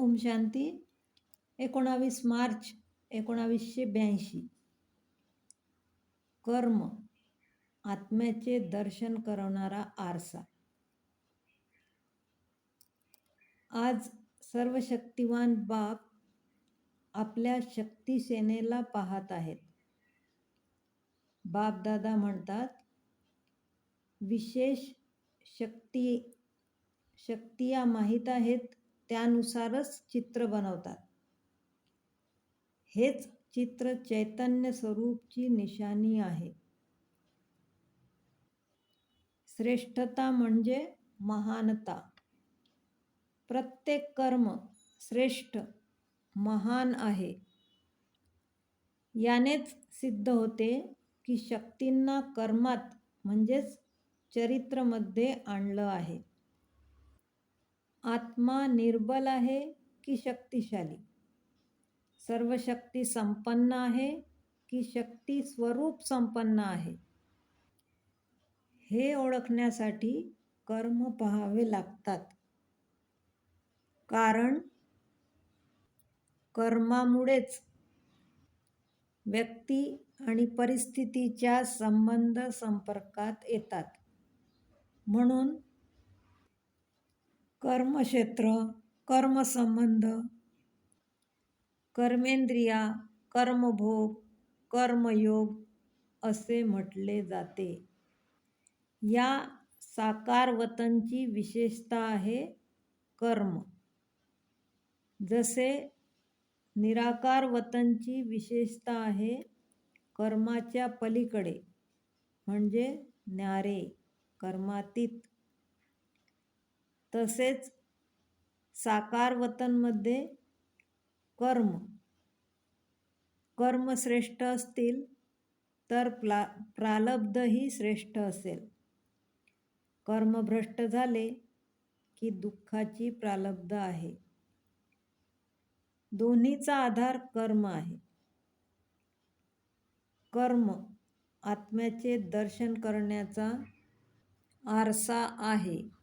ओम शांती. एकोणावीस मार्च एकोणावीसशे ब्याऐंशी. कर्म आत्म्याचे दर्शन करवणारा आरसा. आज सर्व शक्तिवान बाप आपल्या शक्तिसेनेला पाहत आहेत. बापदादा म्हणतात विशेष शक्ती शक्तिया माहीत आहेत. त्यानुसारच चित्र बनवतात. हेच चित्र चैतन्य स्वरूपची निशाणी आहे. श्रेष्ठता म्हणजे महानता. प्रत्येक कर्म श्रेष्ठ महान आहे. यानेच सिद्ध होते की शक्तींना कर्मात म्हणजेच चरित्रमध्ये आणलं आहे. आत्मा निर्बल आहे की शक्तिशाली? सर्व शक्ती संपन्न आहे की शक्ती स्वरूप संपन्न आहे? हे ओळखण्यासाठी कर्म पहावे लागतात. कारण कर्मामुळेच व्यक्ती आणि परिस्थितीच्या संबंध संपर्कात येतात. म्हणून कर्मक्षेत्र कर्मसंबंध कर्मेंद्रिया कर्मभोग कर्मयोग असे म्हटले जाते. या साकार वतनची विशेषता आहे कर्म. जसे निराकार वतनची विशेषता आहे कर्माच्या पलीकडे म्हणजे न्यारे कर्मातीत तसेच साकार वतनमध्ये कर्म. कर्म श्रेष्ठ असतील तर प्ला प्रालब्धही श्रेष्ठ असेल. कर्मभ्रष्ट झाले की दुःखाची प्रालब्ध आहे. दोन्हीचा आधार कर्म आहे. कर्म आत्म्याचे दर्शन करण्याचा आरसा आहे.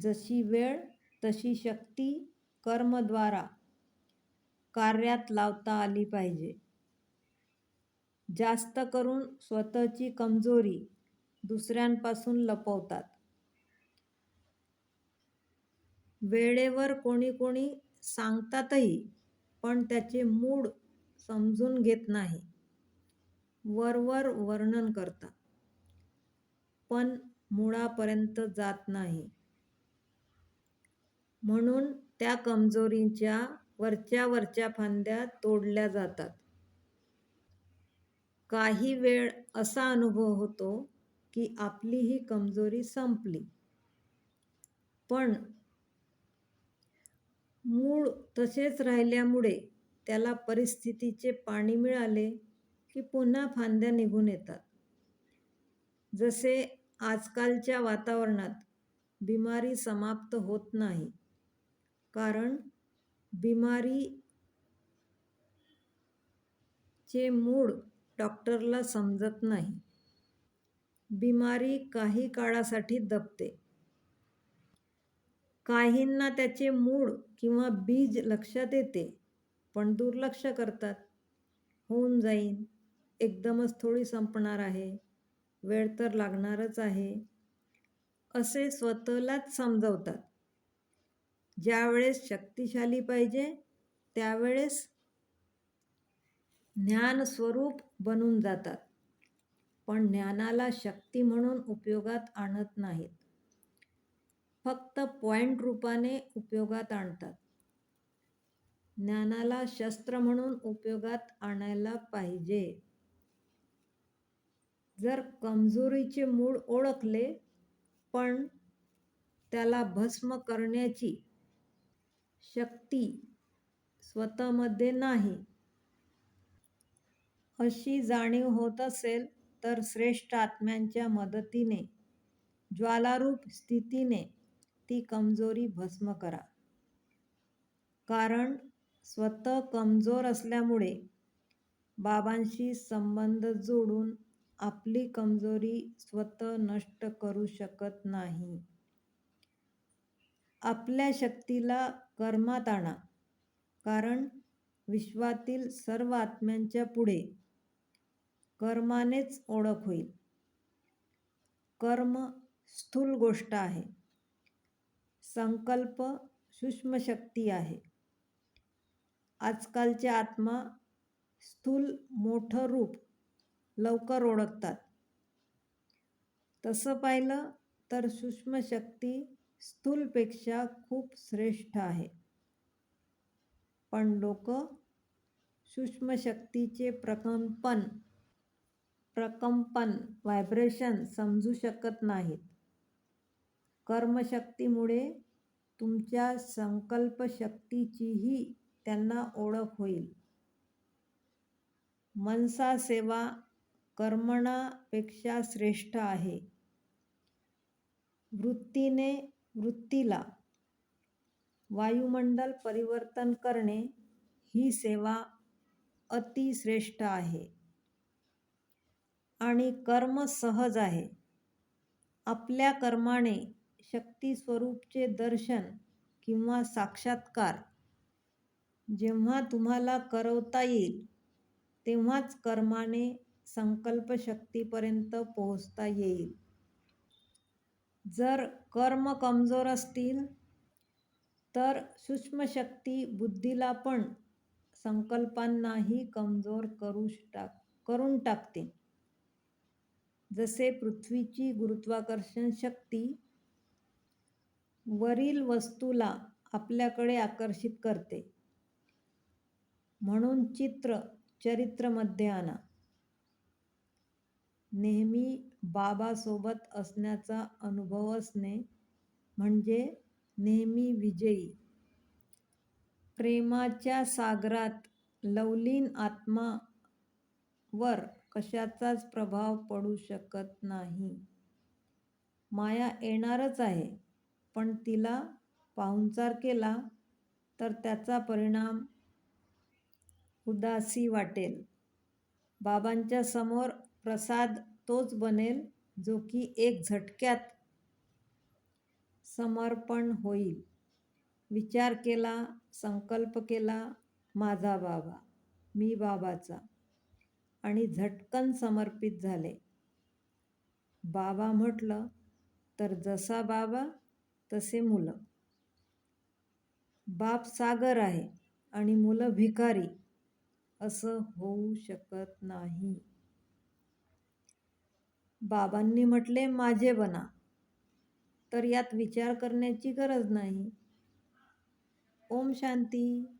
जशी वेळ तशी शक्ती कर्मद्वारा कार्यात लावता आली पाहिजे. जास्त करून स्वतःची कमजोरी दुसऱ्यांपासून लपवतात. वेळेवर कोणी कोणी सांगतातही पण त्याचे मूड समजून घेत नाही. वरवर वर्णन करतात. पण मुळापर्यंत जात नाही. म्हणून त्या कमजोरीच्या वरच्या वरच्या फांद्या तोडल्या जातात. काही वेळ असा अनुभव होतो की आपली ही कमजोरी संपली. पण मूळ तसेच राहिल्यामुळे त्याला परिस्थितीचे पाणी मिळाले की पुन्हा फांद्या निघून येतात. जसे आजकालच्या वातावरणात बिमारी समाप्त होत नाही. कारण बिमारीचे मूळ डॉक्टरला समजत नाही. बिमारी काही काळासाठी दबते. काहींना त्याचे मूळ किंवा बीज लक्षात येते पण दुर्लक्ष करतात. होऊन जाईन. एकदमच थोडी संपणार आहे. वेळ तर लागणारच आहे. असे स्वतःलाच समजवतात. ज्यावेळेस शक्तिशाली पाहिजे त्यावेळेस ज्ञानस्वरूप बनून जातात. पण ज्ञानाला शक्ती म्हणून उपयोगात आणत नाहीत. फक्त पॉइंट रूपाने उपयोगात आणतात. ज्ञानाला शस्त्र म्हणून उपयोगात आणायला पाहिजे. जर कमजोरीचे मूळ ओळखले पण त्याला भस्म करण्याची शक्ती स्वतःमध्ये नाही. अशी जाणीव होत असेल तर श्रेष्ठ आत्म्यांच्या मदतीने ज्वालारूप स्थितीने ती कमजोरी भस्म करा. कारण स्वतः कमजोर असल्यामुळे बाबांशी संबंध जोडून आपली कमजोरी स्वतः नष्ट करू शकत नाही. आपल्या शक्तीला कर्मात आणा. कारण विश्वातील सर्व आत्म्यांच्या पुढे कर्मानेच ओळख होईल. कर्म स्थूल गोष्ट आहे. संकल्प सूक्ष्म शक्ती आहे. आजकालचे आत्मा स्थूल मोठं रूप लवकर ओळखतात. तसं पाहिलं तर सूक्ष्म शक्ती स्थूलपेक्षा खूप श्रेष्ठ आहे. पण लोक सूक्ष्मशक्तीचे प्रकंपन प्रकंपन व्हायब्रेशन समजू शकत नाहीत. कर्मशक्तीमुळे तुमच्या संकल्पशक्तीचीही त्यांना ओळख होईल. मनसा सेवा कर्मणापेक्षा श्रेष्ठ आहे. वृत्तीने वृत्तीला वायुमंडल परिवर्तन करणे ही सेवा अतिश्रेष्ठ आहे. आणि कर्म सहज आहे. आपल्या कर्माने शक्ती स्वरूपचे दर्शन किंवा साक्षात्कार जेव्हा तुम्हाला करवता येईल तेव्हाच कर्माने संकल्पशक्तीपर्यंत पोहोचता येईल. जर कर्म कमजोर असतील तर सूक्ष्मशक्ती बुद्धीला पण संकल्पांनाही कमजोर करू टाक करून टाकते. जसे पृथ्वीची गुरुत्वाकर्षण शक्ती वरील वस्तूला आपल्याकडे आकर्षित करते. म्हणून चित्र चरित्रमध्ये आणा. नेहमी बाबासोबत असण्याचा अनुभव असणे म्हणजे नेहमी विजयी. प्रेमाच्या सागरात लवलीन आत्मा वर कशाचाच प्रभाव पडू शकत नाही. माया येणारच आहे पण तिला पाहुणचार केला तर त्याचा परिणाम उदासी वाटेल. बाबांच्या समोर प्रसाद तोच बनेल जो की एक झटक्यात समर्पण होईल. विचार केला संकल्प केला माझा बाबा मी बाबाचा. आणि झटकन समर्पित झाले. बाबा म्हटलं तर जसा बाबा तसे मुलं. बाप सागर आहे आणि मुलं भिकारी. असं होऊ शकत नाही. बाबांनी म्हटले माझे बना. तर यात विचार करण्याची गरज नाही. ओम शांती.